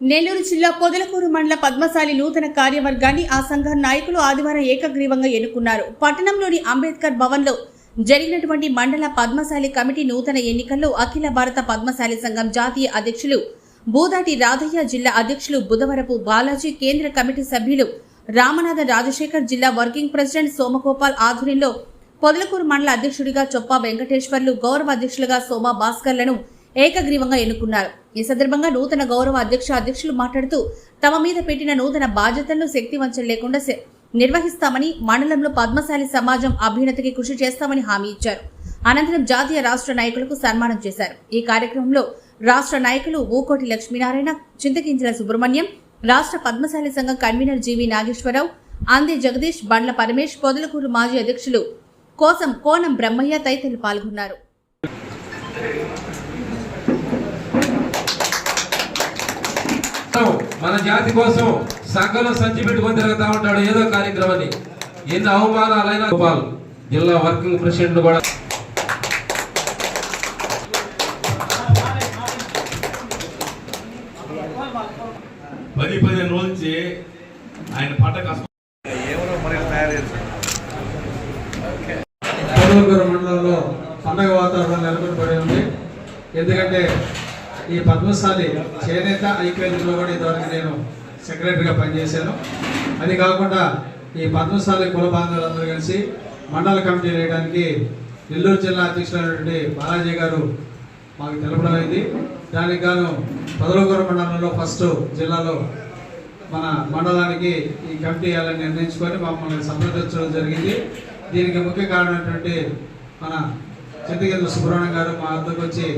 నెల్లూరు జిల్లా పొదలకూరు మండల పద్మశాలి నూతన కార్యవర్గాన్ని ఆ సంఘ నాయకులు ఆదివారం ఏకగ్రీవంగా ఎన్నుకున్నారు. పట్టణంలోని అంబేద్కర్ భవన్లో జరిగినటువంటి మండల పద్మశాలి కమిటీ నూతన ఎన్నికల్లో అఖిల భారత పద్మశాలి సంఘం జాతీయ అధ్యక్షులు బూదాటి రాధయ్య జిల్లా అధ్యక్షులు బుధవరపు బాలాజీ కేంద్ర కమిటీ సభ్యులు రామనాథ రాజశేఖర్ జిల్లా వర్కింగ్ ప్రెసిడెంట్ సోమగోపాల్ ఆధ్వర్యంలో పొదలకూరు మండల అధ్యక్షుడిగా చొప్ప వెంకటేశ్వర్లు గౌరవ అధ్యక్షులుగా సోమా భాస్కర్లను ఏకగ్రీవంగా ఎన్నుకున్నారు. ఈ సందర్భంగా నూతన గౌరవ అధ్యక్ష అధ్యక్షులు మాట్లాడుతూ తమ మీద పెట్టిన నూతన బాధ్యతలను శక్తివంచం లేకుండా నిర్వహిస్తామని మండలంలో పద్మశాలి సమాజం అభ్యున్నతికి కృషి చేస్తామని హామీ ఇచ్చారు. అనంతరం జాతీయ రాష్ట్ర నాయకులకు సన్మానం చేశారు. ఈ కార్యక్రమంలో రాష్ట్ర నాయకులు ఊకోటి లక్ష్మీనారాయణ చింతకించిన సుబ్రహ్మణ్యం రాష్ట్ర పద్మశాలి సంఘం కన్వీనర్ జీవి నాగేశ్వరరావు అందే జగదీష్ బండ్ల పరమేష్ పొదలకూరు మాజీ అధ్యక్షులు కోసం కోనం బ్రహ్మయ్య తదితరులు పాల్గొన్నారు. మన జాతి కోసం సకలం సంచి పెట్టుకొని తిరుగుతా ఉంటాడు ఏదో కార్యక్రమాన్ని. ఎన్ని అవమానాలైనా గోపాల్ జిల్లా వర్కింగ్ ప్రెసిడెంట్ కూడా. పది పదిహేను రోజుల నుంచి ఆయన పట్ట కష్టం మండలంలో పండగ వాతావరణం నెలకొల్పడి ఉంది. ఎందుకంటే ఈ పద్మశాలి చేనేత ఐక్యతలో కూడా ఇదివరకు నేను సెక్రటరీగా పనిచేశాను. అది కాకుండా ఈ పద్మశాలి కుల బాంధవులందరూ కలిసి మండల కమిటీ వేయడానికి నెల్లూరు జిల్లా అధ్యక్షులైనటువంటి బాలాజీ గారు మాకు తెలపడం అయింది. దానికి గాను పొదలకూరు మండలంలో ఫస్ట్ జిల్లాలో మన మండలానికి ఈ కమిటీ వేయాలని నిర్ణయించుకొని మమ్మల్ని సంప్రదించడం జరిగింది. దీనికి ముఖ్య కారణమైనటువంటి మన చింతగిరి సుబ్రహ్మణ్యం గారు మా వద్దకు వచ్చి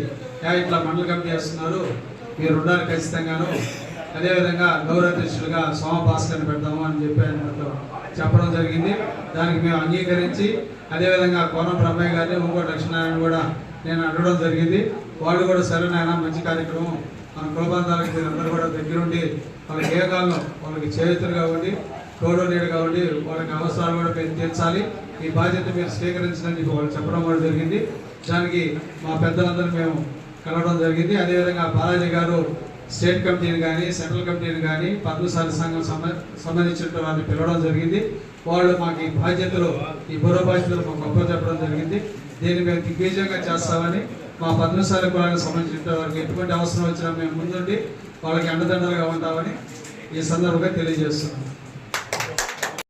ఇట్లా మండల కమిటీ చేస్తున్నారు. మీరు ఉండాలి ఖచ్చితంగాను. అదేవిధంగా గౌరవాధ్యక్షులుగా సోమ భాస్కర్ని పెడతాము అని చెప్పి ఆయన చెప్పడం జరిగింది. దానికి మేము అంగీకరించి అదేవిధంగా కోనం బ్రహ్మయ్య గారిని ఇంకో లక్ష్మీనారాయణ కూడా నేను అడగడం జరిగింది. వాళ్ళు కూడా సరే నాయన మంచి కార్యక్రమం. మన కులబంధాలకు అందరూ కూడా దగ్గరుండి వాళ్ళకి ఏ కాలం వాళ్ళకి చరిత్ర కాబట్టి తోడు నీడు కాబట్టి వాళ్ళకి అవసరాలు కూడా మీరు తీర్చాలి. ఈ బాధ్యత మీరు స్వీకరించడానికి వాళ్ళు చెప్పడం కూడా జరిగింది. దానికి మా పెద్దలందరూ మేము కలవడం జరిగింది. అదేవిధంగా బాలాజీ గారు స్టేట్ కమిటీని కానీ సెంట్రల్ కమిటీని కానీ పద్మశాలి సంఘం సంబంధించిన వారిని పిలవడం జరిగింది. వాళ్ళు మాకు ఈ బాధ్యతలు ఈ బుర్ర బాధ్యతలు మాకు గొప్ప చెప్పడం జరిగింది. దీన్ని మేము దిగ్విజయంగా చేస్తామని మా పద్మశాలి కులానికి సంబంధించిన వారికి ఎటువంటి అవసరం వచ్చినా మేము ముందుండి వాళ్ళకి అండదండలుగా ఉంటామని ఈ సందర్భంగా తెలియజేస్తున్నాం.